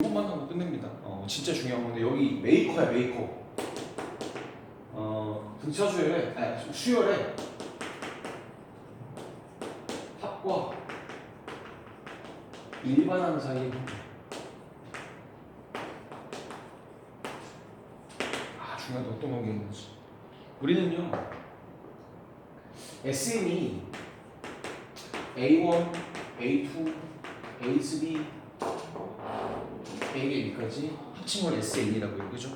이것만 하고 끝냅니다. 어, 진짜 중요한 건데 여기 메이커야 메이커. 어, 등차 수열에 아니, 수열에 합과 일반항 사이의 관계. 아 중요한 게 어떤 관계가 있는지. 우리는요 SN이 A1, A2, A3, A의 B까지 합친 걸 SN이라고 그죠?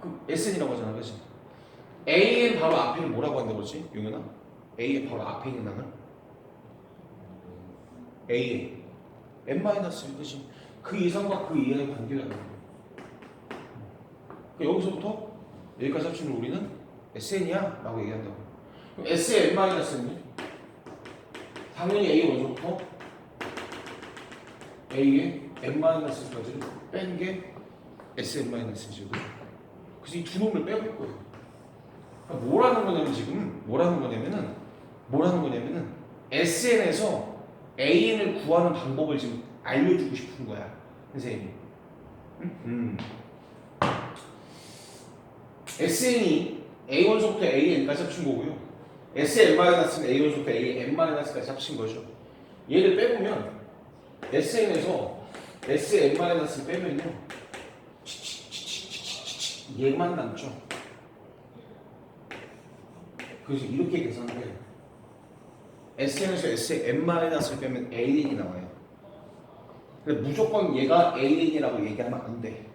그 SN이라고 하잖아, 그지? AN 바로 앞에는 뭐라고 한다고 그러지, 용현아? A의 바로 앞에 있는 항은 A, N 마이너스 그지? 그 이상과 그 이하의 관계가 있는 거예요. 그러니까 여기서부터 여기까지 합치면 우리는 SN이야 라고 얘기한다고. 그럼 S의 N 마이너스는 당연히 A 원소부터 A의 N 마이너스까지를 뺀게 Sn 마이너스죠. 그래서 이 두 놈을 빼볼 거예요. 그러니까 뭐라는 거냐면 지금 뭐라는 거냐면은 뭐라는 거냐면은 SN에서 AN을 구하는 방법을 지금 알려주고 싶은 거야 선생님이. 음. 음. SN이 A1소부터 AN까지 합친 거고요. SN-는 A1소부터 AN-까지 합친 거죠. 얘를 빼보면 SN에서 SN-을 빼면요. 치치치치치치치 얘만 남죠. 그래서 이렇게 계산해요. SN에서 SN-을 빼면 AN이 나와요. 근데 무조건 얘가 AN이라고 얘기하면 안 돼.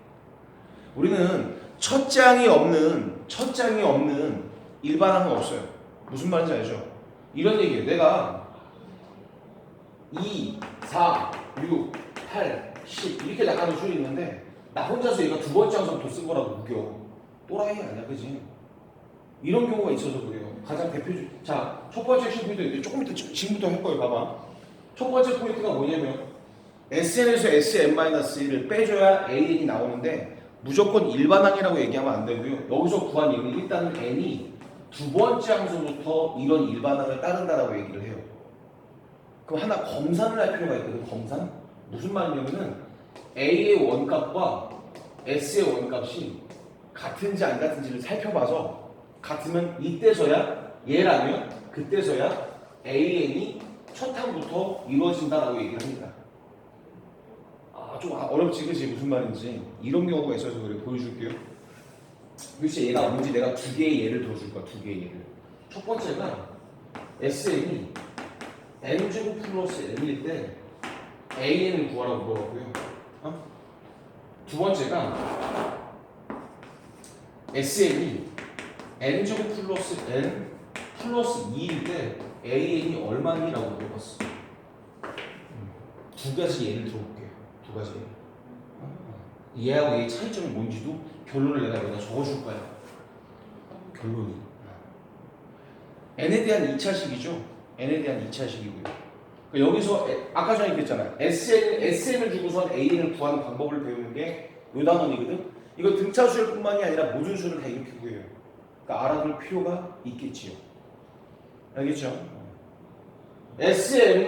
우리는 첫 장이 없는 첫 장이 없는 일반항은 없어요. 무슨 말인지 알죠? 이런 얘기예요. 내가 2, 4, 6, 8, 10 이렇게 나가는 줄이 있는데 나 혼자서 얘가 두 번째 항성부터 쓴 거라고 웃겨. 또라이 아니야, 그지? 이런 경우가 있어서 그래요. 가장 대표적. 자, 첫 번째 포인트 조금 이따 지- 지금부터 할 거예요. 봐봐. 첫 번째 포인트가 뭐냐면 SN에서 SM-1을 빼줘야 AN이 나오는데 무조건 일반항이라고 얘기하면 안 되고요. 여기서 구한 얘기는 일단은 n이 두 번째 항소부터 이런 일반항을 따른다라고 얘기를 해요. 그럼 하나 검산을 할 필요가 있거든. 검산 무슨 말이냐면은 a의 원값과 s의 원값이 같은지 안 같은지를 살펴봐서 같으면 이때서야 얘라면 그때서야 an이 첫 항부터 이루어진다라고 얘기를 합니다. 아, 좀 어렵지, 그치? 무슨 말인지. 이런 경우가 있어서 그래. 보여줄게요. 글쎄, 얘가 뭔지 내가 두 개의 예를 들어줄 거야, 두 개의 예를. 첫 번째가 SN이 N제곱 플러스 N일 때 AN을 구하라고 물어봤고요. 어? 두 번째가 SN이 N제곱 플러스 N 플러스 2일 때 AN이 얼마니라고 물어봤어. 두 가지 예를 들어볼게요. 두 가지 예를. 얘하고 얘의 차이점이 뭔지도 결론을 내가 여기다 적어줄 거야. 결론이. n에 대한 2차식이죠. n에 대한 2차식이고요. 여기서 에- 아까 전에 얘기했잖아요. SN, SN을 주고선 AN을 구하는 방법을 배우는 게 요 단원이거든. 이거 등차수열뿐만이 아니라 모든 수를 다 이렇게 구해요. 그러니까 알아둘 필요가 있겠지요. 알겠죠? SN-1을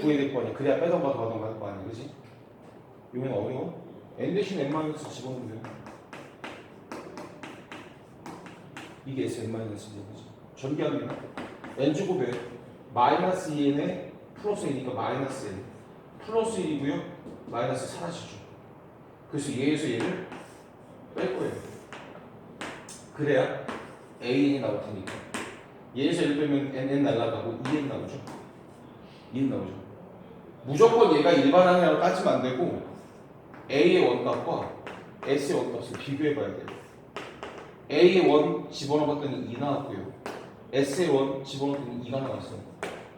구해야 될 거 아니야. 그래야 빼던가 더하던가 할 거 아니야. 그지? 이건 어려워. n 대신 n 마이너스 집어넣으면 돼요. 이게 s n 마이너스 얘기지. 전개합니다. n 제곱에 마이너스 2n에 플러스 1이니까 마이너스 1. 플러스 1이고요. 마이너스 사라지죠. 그래서 얘에서 얘를 뺄 거예요. 그래야 an이 나올 테니까. 얘에서 1 빼면 nn 날라가고 2n 나오죠. 2n 나오죠. 무조건 얘가 일반항이라고 따지면 안 되고 a의 원값과 s의 원값을 비교해 봐야 돼요. a의 원 집어넣었더니 2 나왔고요. S의 원 집어넣었더니 2가 나왔어요.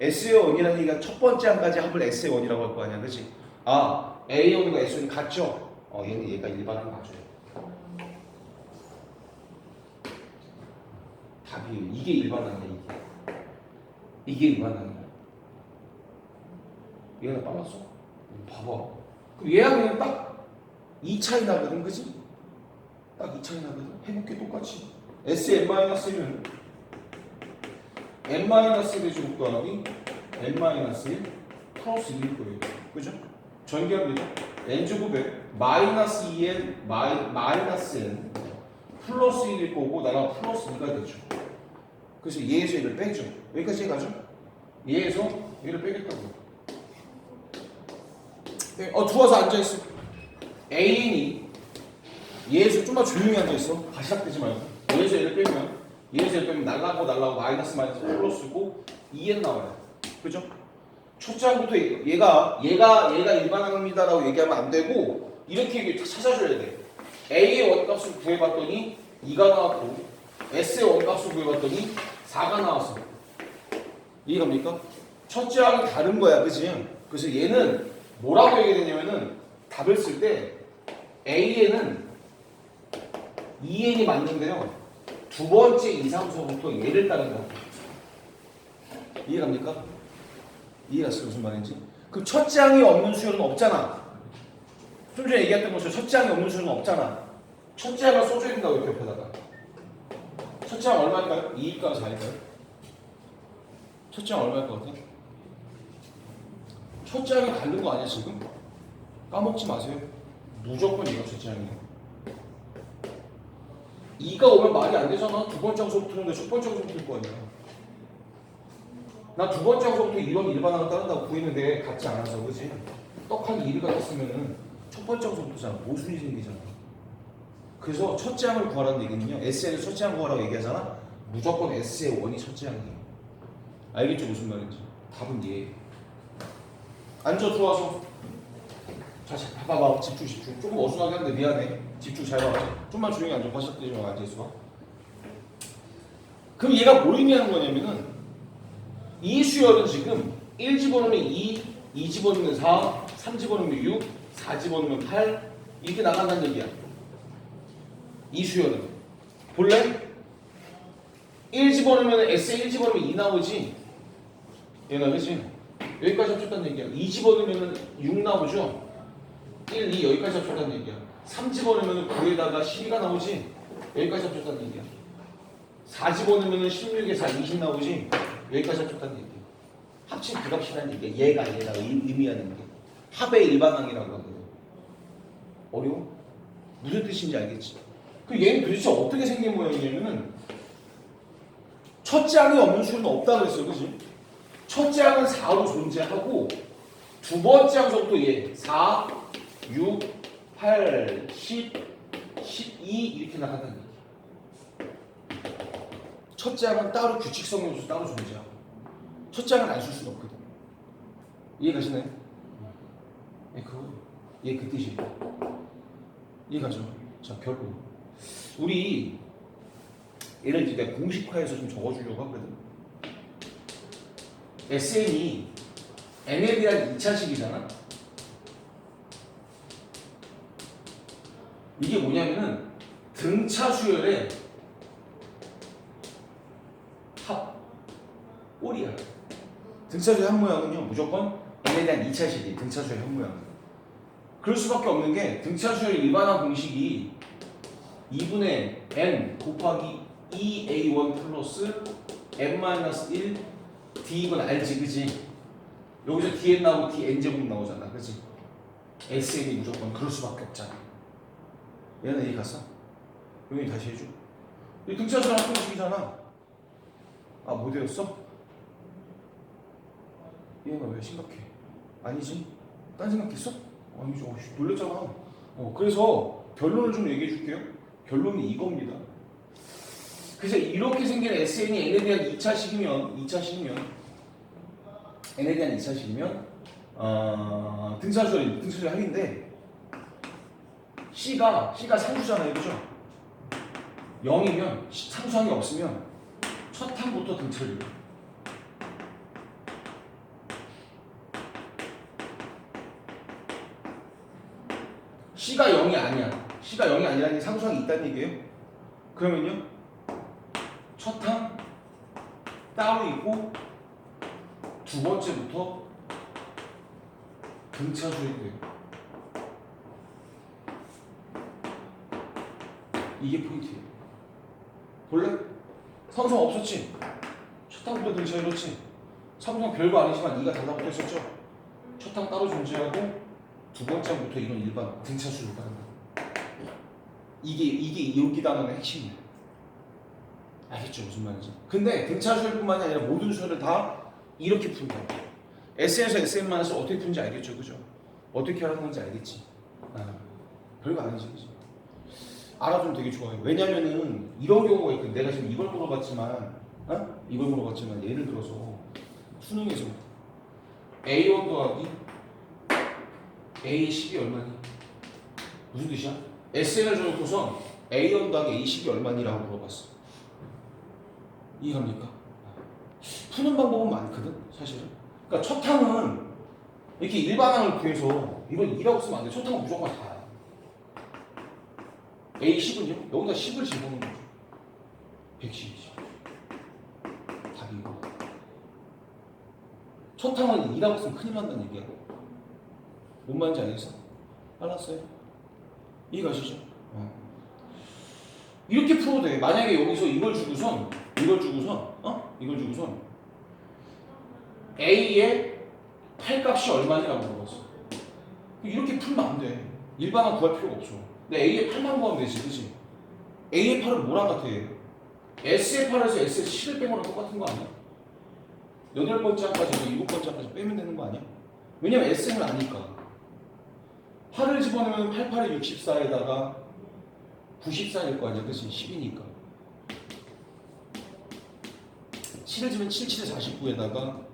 s의 원이라는 얘기가 첫 번째 항까지 합을 s의 원이라고 할 거 아니야, 그렇지? 아, a 원과 s 원이 같죠? 어, 얘는 얘가 일반항 맞아요. 답이에요. 이게 일반항이야, 이게. 이게 일반항이야. 얘는 빨랐어? 봐봐. 그럼 얘하고 얘는 딱이 차이 나거든, 그지? 딱이 차이 나거든. 해볼게 똑같이. S-n-1은 n-1의 제곱 더하기 n-1 플러스 1일 거예요. 그죠? 전개합니다. n제곱에 마이너스 2n 마이, 마이너스 n 플러스 1일 거고 나랑 플러스 2가 되죠. 그래서 얘에서 얘를 빼죠. 여기까지 가죠. 얘에서 얘를 빼겠다고. 네, 어 들어와서 앉아 있어. A인이 얘에서 좀만 조용히 앉아 있어. 가시락되지 말고. 얘에서 얘를 빼면 얘에서 빼면 날라고 날라고 마이너스 마이너스 플러스고 2n 나와요. 그죠? 항부터 얘가 얘가 얘가 일반항입니다라고 얘기하면 안 되고 이렇게 얘기 찾아줘야 돼. A의 원값을 구해봤더니 2가 나왔고 S의 원값을 구해봤더니 4가 나왔어. 이해갑니까? 첫째 항이 다른 거야, 그지? 그래서 얘는 뭐라고 얘기되냐면은 답을 쓸 때 A에는 2n이 맞는데요. 두 번째 이상수부터 얘를 따른다. 이해갑니까? 이해갔어요 무슨 말인지? 그 첫째 항이 없는 수열은 없잖아. 좀 전에 얘기했던 것처럼 첫째 항이 없는 수열은 없잖아. 첫째 항을 써줘야 된다고 이렇게 옆에다가. 첫째 항 얼마일까요? 2일까요? 4일까요? 첫째 항 얼마일 것 같아? 첫째 항이 다른 거 아니야 지금? 까먹지 마세요. 무조건 이거 첫째 항이에요. 2가 오면 말이 안 되잖아. 두 번째 항서부터는 첫 번째 항서부터일 거 아니야. 나 두 번째 항서부터 이런 일반항을 따른다고 구했는데 같지 않아서 그지? 떡하니 1이 같았으면은 첫 번째 항서부터잖아. 모순이 생기잖아. 그래서 첫째 항을 구하라는 얘기는요. S에서 첫째 항 구하라고 얘기하잖아. 무조건 S의 원이 첫째 항이에요. 알겠죠 무슨 말인지? 답은 얘. 앉아 들어와서. 자, 자, 봐봐, 집중, 집중. 조금 어수선하게 하는데 미안해. 집중 잘 봐. 좀만 조용히 앉아. 화시락되지 말고 앉아 있어. 그럼 얘가 뭘 의미하는 거냐면은 이 수열은 지금 1 집어넣으면 2, 2 집어넣으면 4, 3 집어넣으면 6, 4 집어넣으면 8 이렇게 나간다는 얘기야. 이 수열은 볼래? 1 집어넣으면 S 1 집어넣으면 2 나오지. 얘나 그지? 여기까지 합쳤다는 얘기야. 2 집어넣으면 6 나오죠. 1, 2 여기까지 합쳤다는 얘기야. 3 집어넣으면 9에다가 12가 나오지. 여기까지 합쳤다는 얘기야. 4 집어넣으면 16에 4, 20 나오지. 여기까지 합쳤다는 얘기야. 합친 불합치라는 얘기야. 얘가 얘가 의- 의미하는 게 합의 일반항이라고 하거든. 어려워? 무슨 뜻인지 알겠지? 그 얘는 도대체 어떻게 생긴 모양이냐면은 첫째 항이 없는 수는 없다 그랬어, 그지? 첫째 항은 4로 존재하고 두 번째 항서부터 얘 4, 6, 8, 10, 12 이렇게 나간다는 얘기. 첫째 항은 따로 규칙성이 없어서 따로 존재하고 첫째 항은 안 쓸 수가 없거든. 이해가시나요? 예, 그거 얘그 뜻이에요. 이해가죠? 자, 결론. 우리 얘를 이제 내가 공식화해서 좀 적어주려고 하거든. SN이 대한 2차식이잖아. 이게 뭐냐면은 등차 수열의 합 꼴이야. 등차 수열 한 모양은요 무조건 n에 대한 2차식이 등차 수열 한 모양. 그럴 수밖에 없는 게 등차 수열 일반화 공식이 2분의 n 곱하기 2a1 플러스 n-1 d이건 알지 그지? 여기서 dn 나오고 dn 제곱 나오잖아 그지? sn이 무조건 그럴 수밖에 없잖아 얘는 이해 갔어? 여기 다시 해줘 이 등차수열 한 공식이잖아 아 모델였어? 얘는 왜 심각해? 아니지? 딴 생각했어? 아니지 어, 씨, 놀랬잖아 어, 그래서 결론을 좀 얘기해 줄게요 결론이 이겁니다 그래서 이렇게 생긴 SN이 N에 대한 2차식이면 2차식이면 N에 대한 2차식이면 어, 등차수열 등차수열 합인데 C가 C가 상수잖아요, 그죠? 0이면 상수항이 없으면 첫 항부터 등차를 C가 0이 아니야. C가 0이 아니라는 게 상수항이 있다는 얘기예요. 그러면요. 첫항 따로 있고 두 번째부터 등차수열이 돼요. 이게 포인트예요. 볼래? 상수항 없었지? 첫항부터 등차열었지? 상수항 별거 아니지만 2가 달라붙어 있었죠? 첫항 따로 존재하고 두 번째 항부터 이런 일반 등차수를 따른다. 이게 이게 여기 단어의 핵심이야. 알겠죠 무슨 말인지. 근데 등차수뿐만이 아니라 모든 수를 다 이렇게 푼다. S에서 SM-을 어떻게 푸는지 알겠죠, 그죠? 어떻게 하는 건지 알겠지. 아, 별거 아니지, 그지? 알아주면 되게 좋아요. 왜냐면은 이런 경우가 있거든. 내가 지금 이걸 물어봤지만, 어? 이걸 물어봤지만 예를 들어서 수능에서 A1 더하기 A10이 얼마니? 무슨 뜻이야? SN을 줘놓고선 A1 더하기 A10이 얼마니라고 물어봤어. 이해갑니까? 푸는 방법은 많거든, 사실은. 그러니까 첫 항은 이렇게 일반항을 구해서 이걸 2라고 쓰면 안 돼. 첫 항은 무조건 다야. A10은요? 여기다 10을 집어넣는 거죠. 110이죠. 답이 이거. 첫 항은 2라고 쓰면 큰일 난다는 얘기야. 뭔 말인지 알겠어? 알았어요. 이해가시죠? 어. 이렇게 풀어도 돼. 만약에 여기서 이걸 주고선, 이걸 주고선, 어? 이걸 주고선, A의 8값이 얼마냐고 물어봤어. 이렇게 풀면 안 돼. 일반항 구할 필요가 없어. 근데 A의 8만 구하면 되지, 그지? A의 8은 뭐랑 같아? S의 8에서 S의 10을 빼면 똑같은 거 아니야? 여덟 번째 항까지, 일곱 번째 항까지 빼면 되는 거 아니야? 왜냐면 S는 아니까. 8을 집어넣으면 8, 8에 64에다가 94일 거 아니야, 그치? 10이니까. 7을 집으면 7, 7에 49에다가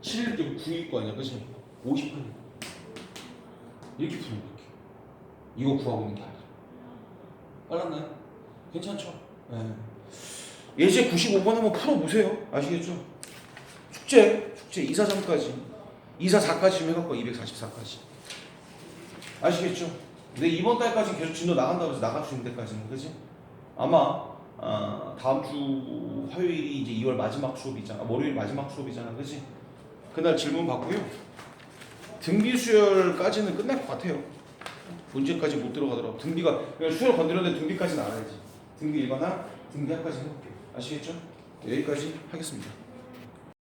7일 때 9일 거 아니야, 그치? 58일. 이렇게 푸는 거야, 이거 구하고 있는 게 아니라. 빨랐나요? 괜찮죠? 네. 예제 95번 한번 풀어보세요. 아시겠죠? 축제, 축제 2, 4, 3까지. 2, 4, 4까지 좀 해갖고 244까지. 아시겠죠? 근데 이번 달까지 계속 진도 나간다고 해서 나갈 수 있는 데까지는, 그지? 아마, 아, 다음 주 화요일이 이제 2월 마지막 수업이잖아. 월요일 마지막 수업이잖아. 그지? 그날 질문 받고요. 등비 수열까지는 끝날 것 같아요. 문제까지 못 들어가더라고. 등비가 수열 건드렸는데 등비까지는. 등비 1거나 등비 하까지 해볼게요. 아시겠죠? 여기까지 하겠습니다.